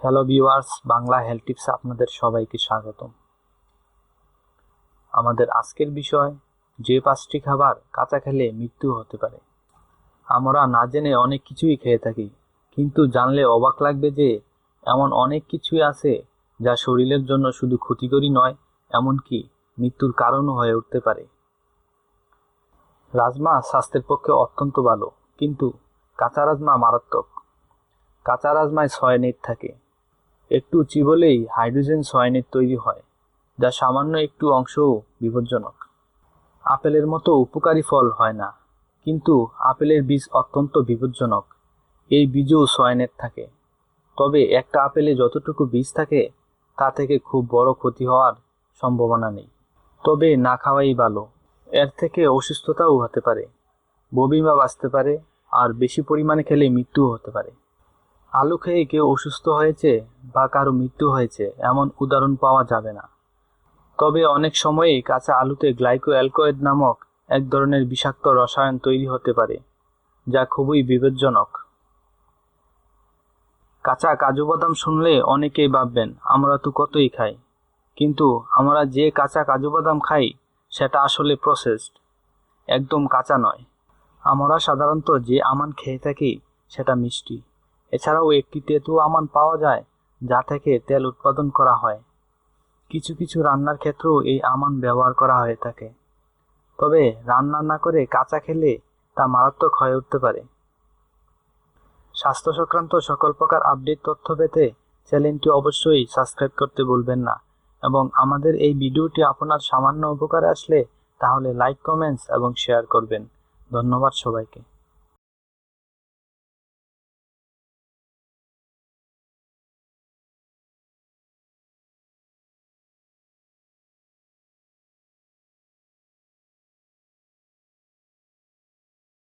Hello viewers Bangla health টিপসে আপনাদের সবাইকে স্বাগতম। আমাদের আজকের বিষয়, যে পাঁচটি খাবার কাঁচা খেলে মৃত্যু হতে পারে। আমরা না জেনে অনেক কিছুই খেয়ে থাকি, কিন্তু জানলে অবাক লাগবে যে এমন অনেক কিছুই আছে যা শরীরের জন্য শুধু ক্ষতিকরই নয়, এমনকি মৃত্যুর কারণও হয়ে উঠতে পারে। রাজমা স্বাস্থ্যের পক্ষে অত্যন্ত ভালো, কিন্তু কাঁচা রাজমা মারাত্মক। কাঁচা রাজমায় সয়ানিট থাকে। একটু চিবলেই হাইড্রোজেন সয়ানিট তৈরি হয়, যা সামান্য একটু অংশও বিপজ্জনক। আপেলের মতো উপকারী ফল হয় না, কিন্তু আপেলের বীজ অত্যন্ত বিপজ্জনক, এই বীজেও সয়ানেট থাকে। তবে একটা আপেলে যতটুকু বীজ থাকে, তা থেকে খুব বড় ক্ষতি হওয়ার সম্ভাবনা নেই। তবে না খাওয়াই ভালো, এর থেকে অসুস্থতাও হতে পারে বমিবা বাঁচতে পারে, আর বেশি পরিমাণে খেলে মৃত্যুও হতে পারে। আলু খেয়ে কেউ অসুস্থ হয়েছে বা কারও মৃত্যু হয়েছে, এমন উদাহরণ পাওয়া যাবে না। তবে অনেক সময়ই কাঁচা আলুতে গ্লাইকো অ্যালকোয়েড নামক এক ধরনের বিষাক্ত রসায়ন তৈরি হতে পারে, যা খুবই বিপজ্জনক। কাঁচা কাজু বাদাম শুনলে অনেকেই ভাববেন, আমরা তো কতই খাই? কিন্তু আমরা যে কাঁচা কাজু বাদাম খাই, সেটা আসলে প্রসেসড একদম কাঁচা নয়। আমরা সাধারণত যে আমান খেয়ে থাকি, সেটা মিষ্টি। এছাড়াও একটি তেঁতু আমান পাওয়া যায়, যা থেকে তেল উৎপাদন করা হয়। কিছু কিছু রান্নার ক্ষেত্রেও এই আমান ব্যবহার করা হয়ে থাকে। তবে রান্না না করে কাঁচা খেলে তা মারাত্মক হয়ে উঠতে পারে। স্বাস্থ্য সংক্রান্ত সকল প্রকার আপডেট তথ্য পেতে চ্যানেলটি অবশ্যই সাবস্ক্রাইব করতে ভুলবেন না এবং আমাদের এই ভিডিওটি আপনার সামান্য উপকারে আসলে তাহলে লাইক, কমেন্টস এবং শেয়ার করবেন। ধন্যবাদ সবাইকে।